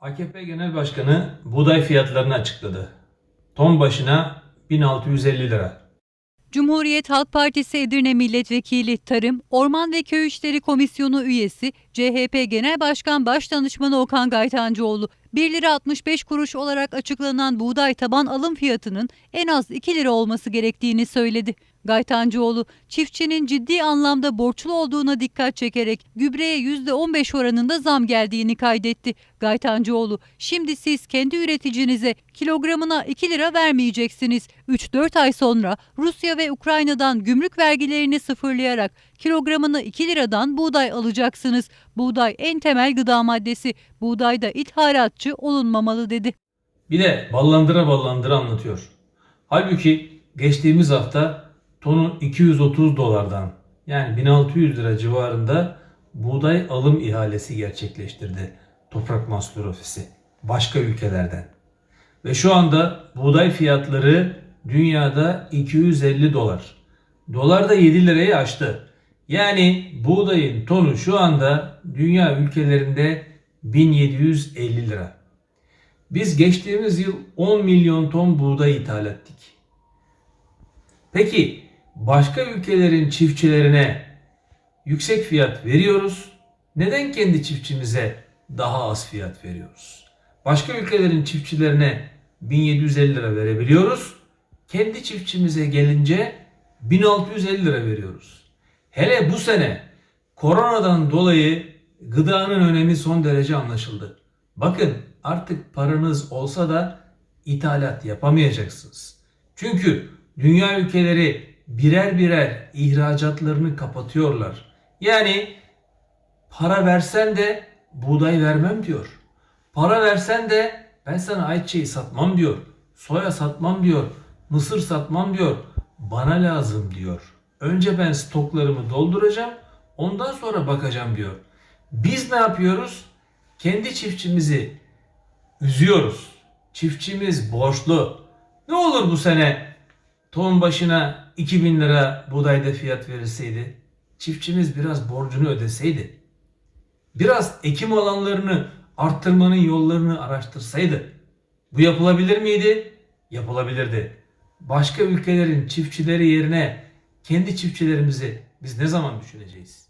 AKP Genel Başkanı buğday fiyatlarını açıkladı. Ton başına 1650 lira. Cumhuriyet Halk Partisi Edirne Milletvekili Tarım, Orman ve Köy İşleri Komisyonu üyesi CHP Genel Başkan Başdanışmanı Okan Gaytancıoğlu 1 lira 65 kuruş olarak açıklanan buğday taban alım fiyatının en az 2 lira olması gerektiğini söyledi. Gaytancıoğlu, çiftçinin ciddi anlamda borçlu olduğuna dikkat çekerek gübreye %15 oranında zam geldiğini kaydetti. Gaytancıoğlu, şimdi siz kendi üreticinize kilogramına 2 lira vermeyeceksiniz. 3-4 ay sonra Rusya ve Ukrayna'dan gümrük vergilerini sıfırlayarak kilogramını 2 liradan buğday alacaksınız. Buğday en temel gıda maddesi. Buğdayda ithalatçı olunmamalı dedi. Bir de ballandıra ballandıra anlatıyor. Halbuki geçtiğimiz hafta tonu 230 dolardan yani 1600 lira civarında buğday alım ihalesi gerçekleştirdi Toprak Mahsulleri Ofisi başka ülkelerden. Ve şu anda buğday fiyatları dünyada 250 dolar. Dolar da 7 lirayı aştı. Yani buğdayın tonu şu anda dünya ülkelerinde 1750 lira. Biz geçtiğimiz yıl 10 milyon ton buğday ithal ettik. Peki başka ülkelerin çiftçilerine yüksek fiyat veriyoruz. Neden kendi çiftçimize daha az fiyat veriyoruz? Başka ülkelerin çiftçilerine 1750 lira verebiliyoruz. Kendi çiftçimize gelince 1650 lira veriyoruz. Hele bu sene koronadan dolayı gıdanın önemi son derece anlaşıldı. Bakın artık paranız olsa da ithalat yapamayacaksınız. Çünkü dünya ülkeleri birer birer ihracatlarını kapatıyorlar. Yani para versen de buğday vermem diyor. Para versen de ben sana ayçiçeği satmam diyor. Soya satmam diyor. Mısır satmam diyor. Bana lazım diyor. Önce ben stoklarımı dolduracağım. Ondan sonra bakacağım diyor. Biz ne yapıyoruz? Kendi çiftçimizi üzüyoruz. Çiftçimiz borçlu. Ne olur bu sene ton başına 2000 lira buğdayda fiyat verilseydi? Çiftçimiz biraz borcunu ödeseydi. Biraz ekim alanlarını arttırmanın yollarını araştırsaydı. Bu yapılabilir miydi? Yapılabilirdi. Başka ülkelerin çiftçileri yerine kendi çiftçilerimizi biz ne zaman düşüneceğiz?